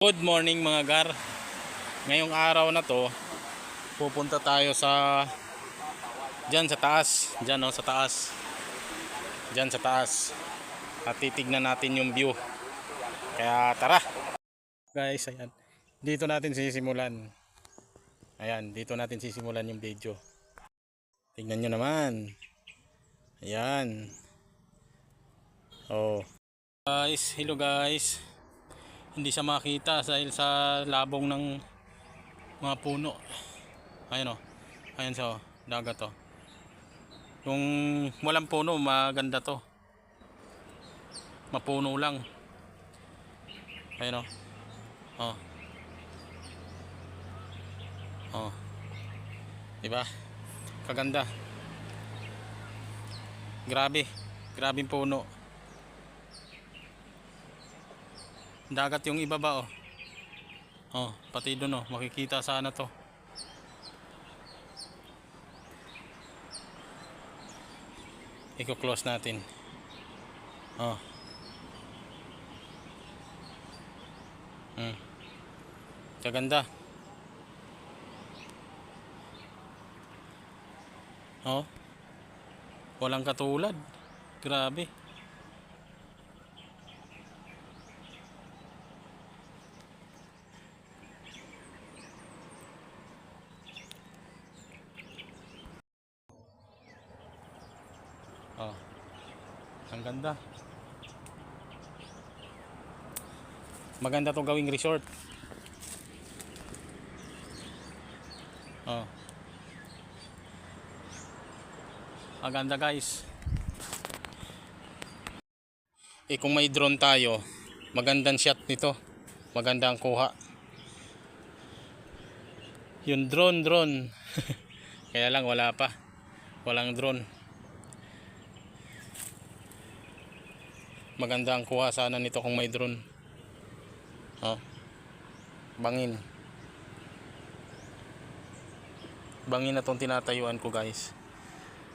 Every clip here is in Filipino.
Good morning mga gar. Ngayong araw na to, pupunta tayo sa diyan sa taas, diyan oh, sa taas. Diyan sa taas. At titignan natin yung view. Kaya tara. Guys, ayan. Dito natin sisimulan. Ayan, dito natin sisimulan yung video. Tingnan nyo naman. Ayan. Oh. Guys, hello guys hindi siya makita dahil sa labong ng mga puno. Ayun o ayun sa dagat to yung walang puno maganda to. Mapuno lang. Ayun o oh. oh. Diba? Kaganda. Grabe. Grabing puno dagat yung ibaba oh. Oh, pati doon oh, makikita sana to. Iko-close natin. Oh. Hmm. Kaganda. Oh. Walang katulad. Grabe. Oh. Ang ganda. Maganda 'tong gawing resort. Oh. Maganda guys. Eh kung may drone tayo, magandang shot nito. Maganda ang kuha. Yung drone, drone. Kaya lang wala pa. Walang drone. Maganda ang kuha sana nito kung may drone. Oh. bangin. Bangin na tong tinatayuan ko guys.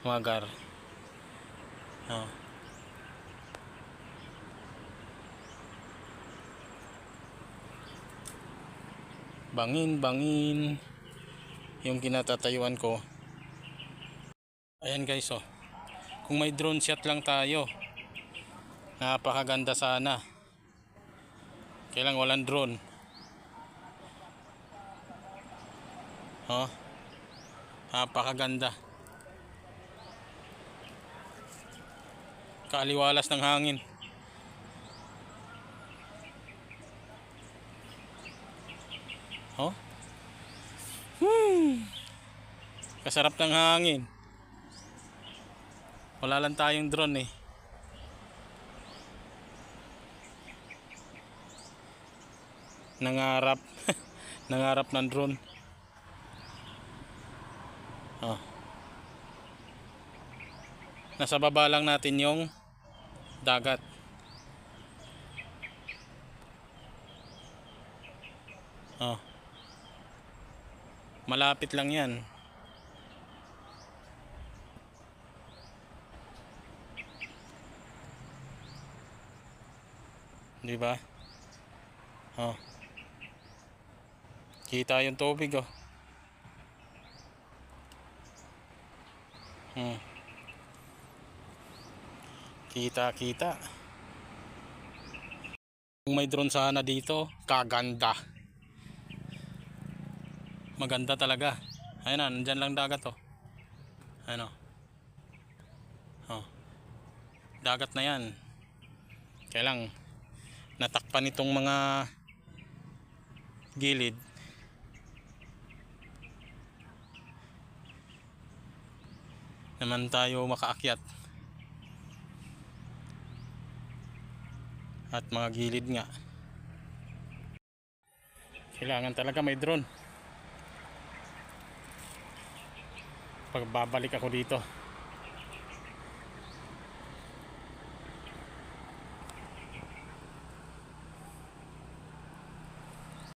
Mga gar. Oh. bangin bangin. Yung kinatatayuan ko. Ayan guys oh. Kung may drone shot lang tayo napakaganda sana. Kailang walang drone. Oh napakaganda. Kaaliwalas ng hangin. Oh hmm. kasarap ng hangin. Wala lang tayong drone eh nangarap. Nangarap ng drone. Oh. nasa baba lang natin yung dagat. Oh. malapit lang yan. Di ba? Oh Kita yung tubig oh. Hmm. Kita, kita. Kung may drone sana dito, kaganda. Maganda talaga. Ayun na, nandyan lang dagat oh. Ayun oh. Dagat na yan. Kailang natakpan itong mga gilid naman tayo makaakyat. At mga gilid nga. Kailangan talaga may drone. Pag babalik ako dito